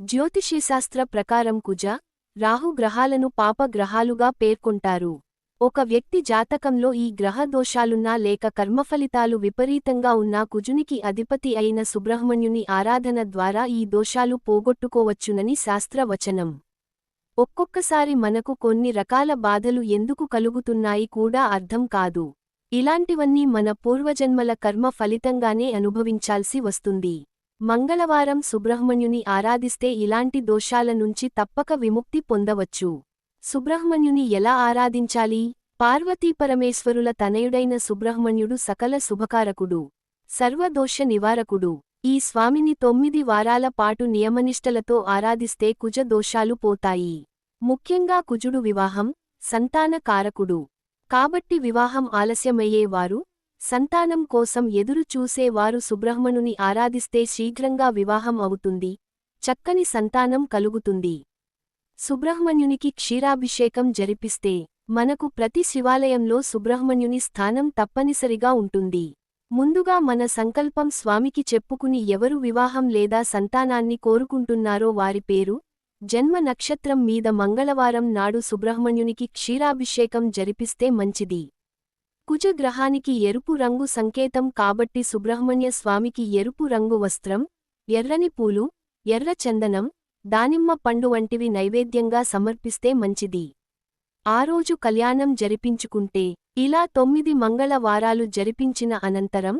జ్యోతిషీశాస్త్ర ప్రకారం కుజ రాహు గ్రహాలను పాప గ్రహాలుగా పేర్కొంటారు. ఒక వ్యక్తి జాతకంలో ఈ గ్రహ దోషాలున్నా లేక కర్మఫలితాలు విపరీతంగా ఉన్నా కుజునికి అధిపతి అయిన సుబ్రహ్మణ్యుని ఆరాధన ద్వారా ఈ దోషాలు పోగొట్టుకోవచ్చునని శాస్త్రవచనం. ఒక్కొక్కసారి మనకు కొన్ని రకాల బాధలు ఎందుకు కలుగుతున్నాయి కూడా అర్థం కాదు. ఇలాంటివన్నీ మన పూర్వజన్మల కర్మ ఫలితంగానే అనుభవించాల్సి వస్తుంది. మంగళవారం సుబ్రహ్మణ్యుని ఆరాధిస్తే ఇలాంటి దోషాల నుంచి తప్పక విముక్తి పొందవచ్చు. సుబ్రహ్మణ్యుని ఎలా ఆరాధించాలి? పార్వతీపరమేశ్వరుల తనయుడైన సుబ్రహ్మణ్యుడు సకల శుభకారకుడు సర్వదోష నివారకుడు. ఈ స్వామిని తొమ్మిది వారాల పాటు నియమనిష్టలతో ఆరాధిస్తే కుజ దోషాలు పోతాయి. ముఖ్యంగా కుజుడు వివాహం సంతాన కారకుడు కాబట్టి వివాహం ఆలస్యమయ్యేవారు సంతానం కోసం ఎదురు చూసేవారు సుబ్రహ్మణుని ఆరాధిస్తే శీఘ్రంగా వివాహం అవుతుంది. చక్కని సంతానం కలుగుతుంది. సుబ్రహ్మణ్యునికి క్షీరాభిషేకం జరిపిస్తే మనకు ప్రతి శివాలయంలో సుబ్రహ్మణ్యుని స్థానం తప్పనిసరిగా ఉంటుంది. ముందుగా మన సంకల్పం స్వామికి చెప్పుకుని ఎవరు వివాహం లేదా సంతానాన్ని కోరుకుంటున్నారో వారి పేరు జన్మ నక్షత్రం మీద మంగళవారం నాడు సుబ్రహ్మణ్యునికి క్షీరాభిషేకం జరిపిస్తే మంచిది. కుజగ్రహానికి ఎరుపు రంగు సంకేతం కాబట్టి సుబ్రహ్మణ్య స్వామికి ఎరుపు రంగు వస్త్రం ఎర్రని పూలు ఎర్ర చందనం దానిమ్మ పండు వంటివి నైవేద్యంగా సమర్పిస్తే మంచిది. ఆ రోజు కళ్యాణం జరిపించుకుంటే ఇలా తొమ్మిది మంగళవారాలు జరిపించిన అనంతరం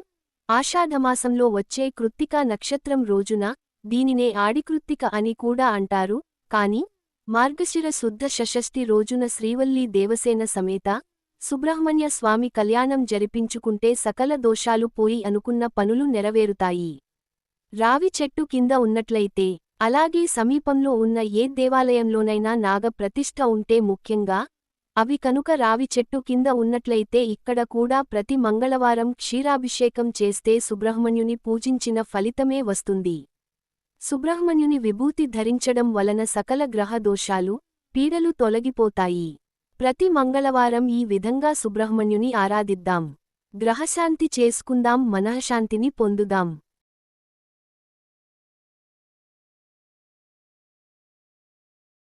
ఆషాఢమాసంలో వచ్చే కృత్తికా నక్షత్రం రోజున దీనినే ఆడికృత్తిక అని కూడా అంటారు కాని మార్గశిర శుద్ధ షషష్ఠి రోజున శ్రీవల్లీ దేవసేన సమేత సుబ్రహ్మణ్య స్వామి కళ్యాణం జరిపించుకుంటే సకల దోషాలు పోయి అనుకున్న పనులు నెరవేరుతాయి. రావి చెట్టు కింద ఉన్నట్లయితే అలాగే సమీపంలో ఉన్న ఏ దేవాలయంలోనైనా నాగ ప్రతిష్ఠ ఉంటే ముఖ్యంగా అవి కనుక రావి చెట్టు కింద ఉన్నట్లయితే ఇక్కడ కూడా ప్రతి మంగళవారం క్షీరాభిషేకం చేస్తే సుబ్రహ్మణ్యుని పూజించిన ఫలితమే వస్తుంది. సుబ్రహ్మణ్యుని విభూతి ధరించడం వలన సకల గ్రహ దోషాలు పీడలు తొలగిపోతాయి. ప్రతి మంగళవారం ఈ విధంగా సుబ్రహ్మణ్యుని ఆరాధిద్దాం. గ్రహశాంతి చేసుకుందాం మనఃశాంతిని పొందుదాం.